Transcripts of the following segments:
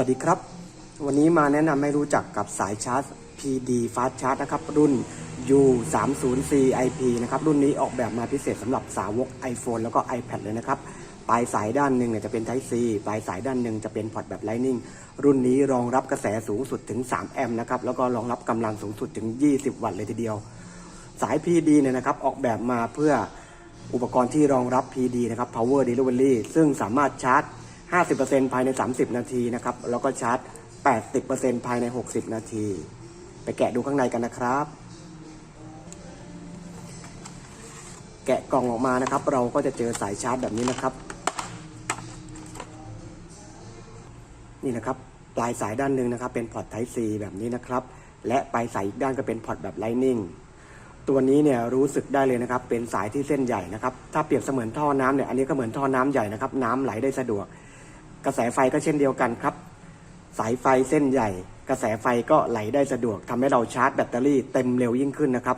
วัสดีครับ วันนี้มาแนะนำให้รู้จักกับสายชาร์จ PD Fast Charge นะครับ รุ่น U30C IP นะครับ รุ่นนี้ออกแบบมาพิเศษสำหรับสาวก iPhone แล้วก็ iPad เลยนะครับ ปลายสายด้านหนึ่งเนี่ยจะเป็น Type C ปลายสายด้านหนึ่งจะเป็นพอร์ตแบบ Lightning รุ่นนี้รองรับกระแสสูงสุดถึง 3 แอมป์นะครับ แล้วก็รองรับกำลังสูงสุดถึง 20 วัตต์เลยทีเดียว สาย PD เนี่ยนะครับ ออกแบบมาเพื่ออุปกรณ์ที่รองรับ PD นะครับ Power Delivery ซึ่งสามารถชาร์จ 50%ภายใน 30 นาทีนะครับ แล้วก็ชาร์จ 80%ภายใน 60 นาที ไปแกะดูข้างในกันนะครับ แกะกล่องออกมานะครับ เราก็จะเจอสายชาร์จแบบนี้นะครับ นี่นะครับ ปลายสายด้านหนึ่งนะครับ เป็นพอร์ต Type C แบบนี้นะครับ และปลายสายอีกด้านก็เป็นพอร์ตแบบ Lightning ตัวนี้เนี่ยรู้สึกได้เลยนะครับ เป็นสายที่เส้นใหญ่นะครับ ถ้าเปรียบเสมือนท่อน้ำเนี่ยอันนี้ก็เหมือนท่อน้ำใหญ่นะครับ น้ำไหลได้สะดวก กระแสไฟก็เช่นเดียวกันครับ สายไฟเส้นใหญ่ กระแสไฟก็ไหลได้สะดวกทำให้เราชาร์จแบตเตอรี่เต็มเร็วยิ่งขึ้นนะครับ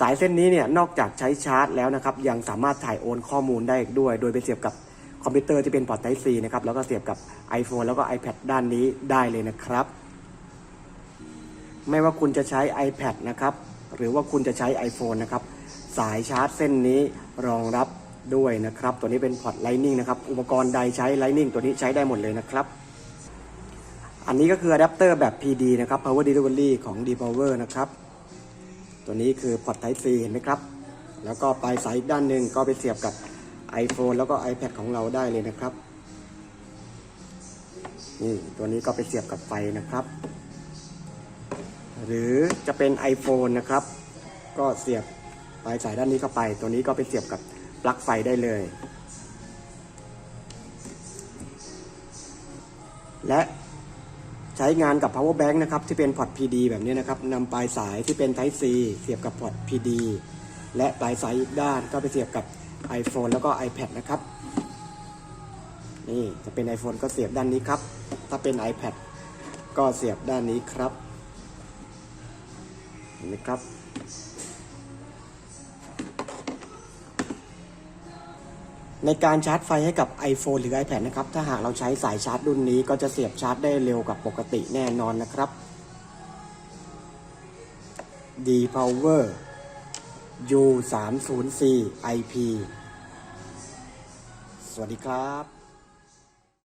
สายเส้นนี้เนี่ยนอกจากใช้ชาร์จแล้วนะครับ ยังสามารถถ่ายโอนข้อมูลได้อีกด้วย โดยไปเสียบกับคอมพิวเตอร์ที่เป็นพอร์ต Type C นะครับแล้วก็เสียบกับ iPhone แล้วก็ iPad ด้านนี้ได้เลยนะครับ ไม่ว่าคุณจะใช้ iPad นะครับหรือว่าคุณจะใช้ iPhone นะครับสายชาร์จเส้นนี้รองรับ ด้วยนะครับ ตัวนี้เป็นพอร์ต Lightning นะครับ อุปกรณ์ใดใช้ Lightning ตัวนี้ใช้ได้หมดเลยนะครับ อันนี้ก็คืออะแดปเตอร์แบบ PD นะครับ Power Delivery ของ D-Power นะครับ ตัวนี้คือพอร์ต Type C เห็นไหมครับ แล้วก็ปลายสายอีกด้านหนึ่งก็ไปเสียบกับ iPhone แล้วก็ iPad ของเราได้เลยนะครับ นี่ตัวนี้ก็ไปเสียบกับไฟนะครับ หรือจะเป็น iPhone นะครับ ก็เสียบปลายสายด้านนี้เข้าไป ตัวนี้ก็ไปเสียบกับ ลั๊กไฟได้เลย และใช้งานกับ power bank นะครับ ที่เป็นพอร์ต PD แบบนี้นะครับนำปลายสายที่เป็น Type C เสียบกับพอร์ต PD และปลายสายอีกด้านก็ไปเสียบกับ iPhone แล้วก็ iPad นะครับ นี่จะเป็น iPhone ก็เสียบด้านนี้ครับ ถ้าเป็น iPad ก็เสียบด้านนี้ครับ เห็นไหมครับ ในการชาร์จไฟให้กับ iPhone หรือ iPad นะครับ ถ้าหากเราใช้สายชาร์จรุ่นนี้ก็จะเสียบชาร์จได้เร็วกว่าปกติแน่นอนนะครับ D Power U 3 0 4 IP สวัสดีครับ